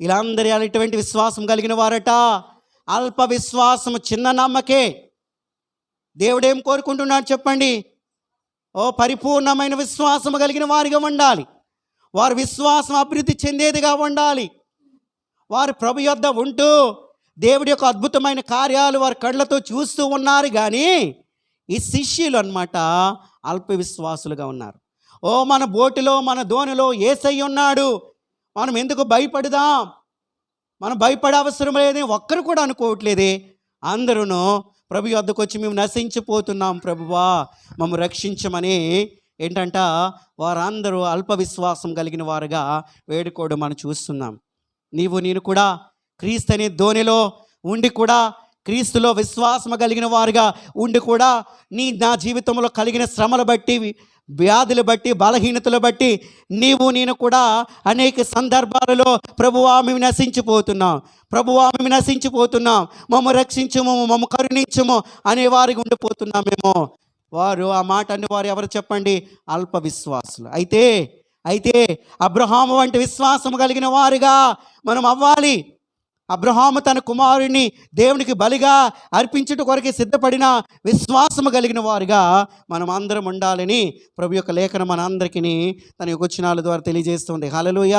ఇలా అటువంటి విశ్వాసం కలిగిన వారట. అల్ప విశ్వాసము చిన్న నమ్మకే. దేవుడేం కోరుకుంటున్నాడు చెప్పండి? ఓ పరిపూర్ణమైన విశ్వాసము కలిగిన వారిగా ఉండాలి. వారి విశ్వాసం అభివృద్ధి చెందేదిగా ఉండాలి. వారు ప్రభు యొద్ద ఉంటూ దేవుడి యొక్క అద్భుతమైన కార్యాలు వారి కళ్ళతో చూస్తూ ఉన్నారు కానీ ఈ శిష్యులు అన్నమాట అల్ప విశ్వాసులుగా ఉన్నారు. ఓ మన బోటులో మన ధోనిలో ఏసై ఉన్నాడు. మనం ఎందుకు భయపడదాం? మనం భయపడే అవసరం లేదని ఒక్కరు కూడా అనుకోవట్లేదే. అందరూ ప్రభు వద్దకు వచ్చి మేము నశించిపోతున్నాం ప్రభువా మమ్మ రక్షించమని ఏంటంట? వారందరూ అల్ప విశ్వాసం కలిగిన వారుగా వేడుకోవడం మనం చూస్తున్నాం. నీవు నేను కూడా క్రీస్తు అనే ధోనిలో ఉండి కూడా క్రీస్తులో విశ్వాసం కలిగిన వారుగా ఉండి కూడా నీ నా జీవితంలో కలిగిన శ్రమలు బట్టి వ్యాధులు బట్టి బలహీనతలు బట్టి నీవు నేను కూడా అనేక సందర్భాలలో ప్రభువా మేము నశించిపోతున్నాం. ప్రభువా మేము నశించిపోతున్నాం. మమ్మ రక్షించము మమ్మ కరుణించము అనే వారికి ఉండిపోతున్నామేమో వారు ఆ మాట వారు ఎవరు చెప్పండి? అల్ప విశ్వాసులు. అయితే అయితే అబ్రహాము వంటి విశ్వాసం కలిగిన వారుగా మనం అవ్వాలి. అబ్రహాము తన కుమారుడిని దేవునికి బలిగా అర్పించుట కొరకే సిద్ధపడిన విశ్వాసము కలిగిన వారుగా మనం అందరం ఉండాలని ప్రభు యొక్క లేఖనం మన అందరికీ తన యొక్క ద్వారా తెలియజేస్తుంది. హలలుయ